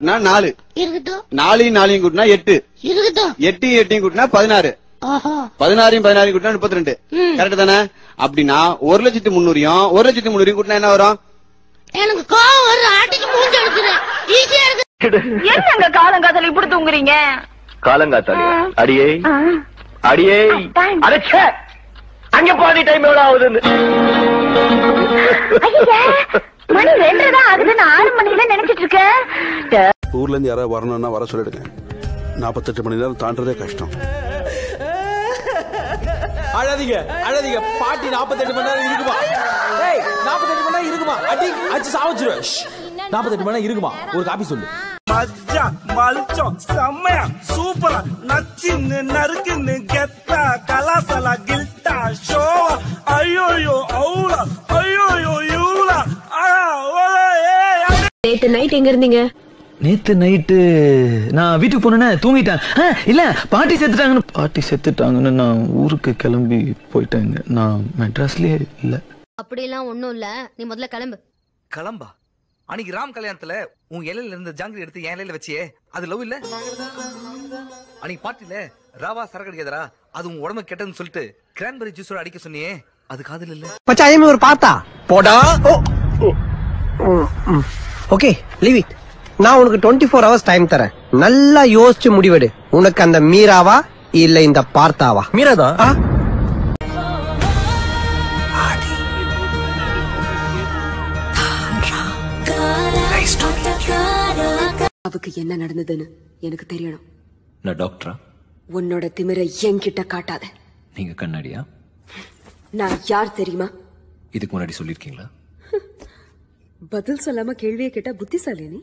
நாலு. இருக்கட்டும். நாலையும் நாலையும் கூட்டினா எட்டு. எட்டையும் கூட்டினா பதினாறு. பதினாறையும் பதினாறையும் கூட்டினா முப்பத்தி ரெண்டு. கரெக்ட் தானே? அப்படின்னா ஒரு லட்சத்தி முந்நூறையும் ஒரு லட்சத்தி கூட்டினா என்ன வரும்? எனக்கு கோவம் வருது ஆட்டிக்கு மூஞ்சி எடுக்கிறேன் ஈஸியா இருக்கு. என்னங்க காலங்காத்தால இப்படி தூங்குறீங்க? காலங்காத்தாலே அடியே. அடியே. அடைச்ச. அங்க பாதி டைம் எவ்வளவு ஆகுதுன்னு. மணி ரெண்டு தான் ஆகுதுன்னு ஆறு மணில நினைச்சிட்டு இருக்கேன் ஊர்ல இருந்து யாராவது வரணும்னா வர சொல்லிடுங்க. நாற்பத்தெட்டு மணி நேரம் தாண்டதே கஷ்டம். அழாதீங்க அழாதீங்க. பாட்டி 48 மணி நேரம் இருக்குமா? ஏய் 48 மணி நேரம் இருக்குமா? அடி அடிச்சு சாவச்சிருவேன். 48 மணி நேரம் இருக்குமா? ஒரு காப்பி சொல்லு. மஜ்ஜா மல்ச்சம் செம்மையா சூப்பரா நச்சின்னு நறுக்குன்னு கெத்தா கலாசலா நேத்து நைட் எங்க இருந்தீங்க? நேத்து நைட்டு நான் வீட்டுக்கு போனேன்னு தூங்கிட்டேன். ஆ, இல்ல பாட்டி செத்துட்டாங்கன்னு. பாட்டி செத்துட்டாங்கன்னு நான் ஊருக்கு கிளம்பி போயிட்டேங்க. நான் மெட்ராஸ்லயே இல்ல. அப்படிலாம் ஒண்ணும் இல்ல. நீ முதல்ல கிளம்பு. கிளம்பா? அன்னைக்கு ராம் கல்யாணத்துல உன் இலையில இருந்த ஜாங்கிரி எடுத்து என் இலையில வச்சியே. அது லவ் இல்ல? அன்னைக்கு பாட்டில ராவா சரக்கு அடிக்காதரா அது உன் உடம்பு கெட்டதுன்னு சொல்லிட்டு கிரான்பெரி ஜூஸோட அடிக்க சொன்னியே. அது காதல் இல்ல. பச்சாயமே ஒரு பார்த்தா? போடா. ஓகே லீவ் இட் நான் உனக்கு டுவெண்ட்டி ஃபோர் ஹவர்ஸ் டைம் தரேன். நல்லா யோசிச்சு முடிவெடு. உனக்கு அந்த மீராவா இல்ல இந்த பார்த்தாவா? மீராதான் அவக்கு என்ன நடந்ததுன்னு எனக்கு தெரியணும். நான் டாக்டரா உன்னோட திமிரை என்கிட்ட காட்டாத. நீங்க கண்ணாடியா? நான் யார் தெரியுமா? இதுக்கு முன்னாடி சொல்லிருக்கீங்களா பதில் சொல்லாம கேள்வியை கேட்டா புத்திசாலி நீ?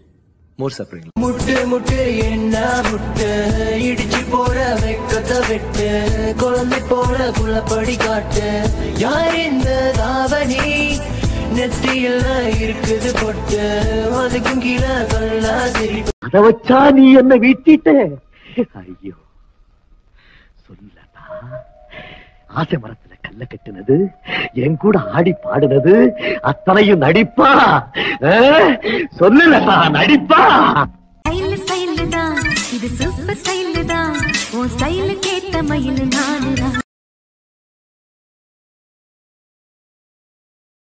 மோர் சாப்பிடுறீங்களா? முட்டு முட்டு என்ன முட்டு? இடிச்சு போற வெக்கத்தை வெட்டு. குழந்தை போல குள்ளப்படி காட்டு. யார் இந்த தாவணி? நெத்தியில் இருக்குது பொட்டு. அதுக்கும் கீழே கல்லா சிரிப்பு. அத வச்சா நீ என்ன வீட்டிட்ட ஐயோ சொல்லடா ஆசை மரத்துல கல்ல கட்டுனது என் கூட ஆடி பாடுனது அத்தனையும் நடிப்பா. சொல்லலடா நடிப்பா. ஸ்டைல் ஸ்டைல் தான். இது சூப்பர் ஸ்டைல் தான். உன் ஸ்டைலுக்கு ஏத்த மயிலு